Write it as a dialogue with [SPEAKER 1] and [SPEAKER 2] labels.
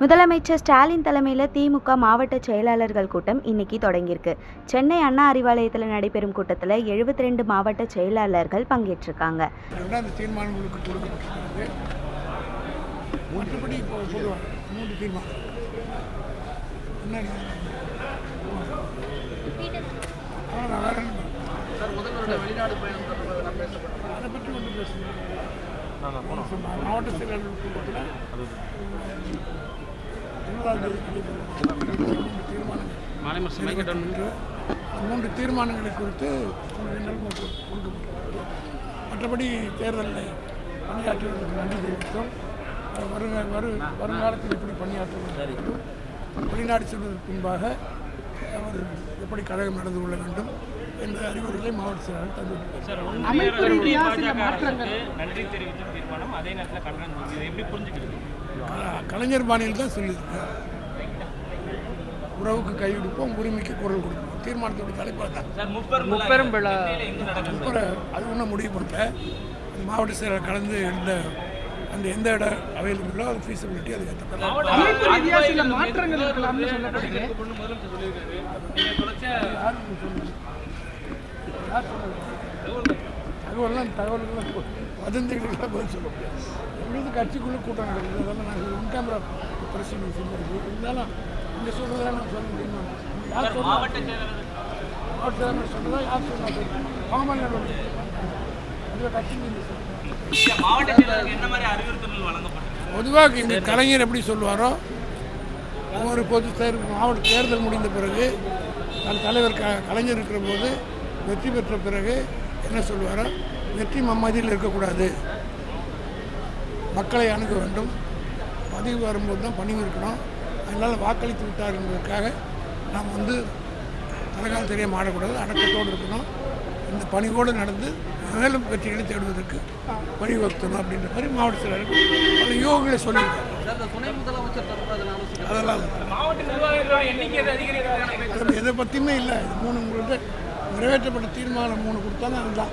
[SPEAKER 1] முதலமைச்சர் ஸ்டாலின் தலைமையில் திமுக மாவட்ட செயலாளர்கள் கூட்டம் இன்னைக்கு தொடங்கியிருக்கு. சென்னை அண்ணா அறிவாலயத்தில் நடைபெறும் கூட்டத்தில் எழுபத்தி ரெண்டு மாவட்ட செயலாளர்கள் பங்கேற்றிருக்காங்க?
[SPEAKER 2] அதை பற்றி ஒன்றும் பேசணும் மாவட்ட செயலாளர்கள் கூட்டத்தில் மூன்று தீர்மானங்கள் குறித்து கொடுக்கப்பட்டிருக்கிறது மற்றபடி தேர்தலில் பணியாற்றுவதற்கு நன்றி தெரிவித்தோம் வருங்க வரு வருங்காலத்தில் எப்படி பணியாற்றுவது வெளிநாடு செல்வதற்கு பின்பாக அவர் எப்படி கழகம் நடந்து கொள்ள வேண்டும் என்ற அறிவுரைகளை மாவட்ட செயலாளர் க- கலைஞர் பாணியில் தான் சொல்லியிருக்கார். உறவுக்கு கைவிடுப்போம் உரிமைக்கு குரல் கொடுப்போம். தீர்மானத்தோட தலைப்பாக
[SPEAKER 3] முப்பெரும் விழா
[SPEAKER 2] அது ஒன்றும் முடிவு பண்ணல. மாவட்ட செயலர் கலந்து எந்த அந்த எந்த இடம் அவைலபிளோ அது ஃபீஸிபிலிட்டி அது தகவல்லாம் தகவல்கள்லாம் வதந்திகளுக்கெல்லாம் பதில் சொல்ல முடியாது. எங்களுக்கு கட்சிக்குள்ளே கூட்டம் நடக்குது. அதெல்லாம் நாங்கள் ஒன் கேமரா பிரசிடன்ஸ் இருக்குது இருந்தாலும் இந்த சொல்கிறதெல்லாம் நான் சொல்ல முடியுமா? யார் சொன்னா?
[SPEAKER 3] மாவட்ட செயலாளர்.
[SPEAKER 2] சொன்னதா யார் சொன்னா? பாமன் பொதுவாக இந்த கலைஞர் எப்படி சொல்லுவாரோ ஒவ்வொரு பொது தேர் மாவட்ட தேர்தல் முடிந்த பிறகு தன் தலைவர் க கலைஞர் இருக்கிற போது வெற்றி பெற்ற பிறகு என்ன சொல்லுவாரோ வெற்றி மம்மதியில் இருக்கக்கூடாது. மக்களை அணுக வேண்டும். பதிவு வரும்போது தான் பணிவு இருக்கணும். அதனால் வாக்களித்து விட்டார் என்பதற்காக நாம் வந்து தலைகால் தெரியாம ஆடக்கூடாது அடக்கத்தோடு இருக்கணும். இந்த பணிவோடு நடந்து மேலும் வெற்றிகளை தேடுவதற்கு வழிவகுத்தணும் அப்படின்ற மாதிரி மாவட்ட செயலருக்கு பல யோகங்களை சொல்லியிருக்காங்க. அதெல்லாம் எதை பற்றியுமே இல்லை. மூணு உங்கள்கிட்ட நிறைவேற்றப்பட்ட தீர்மானம் மூணு கொடுத்தாலும் அதுதான்.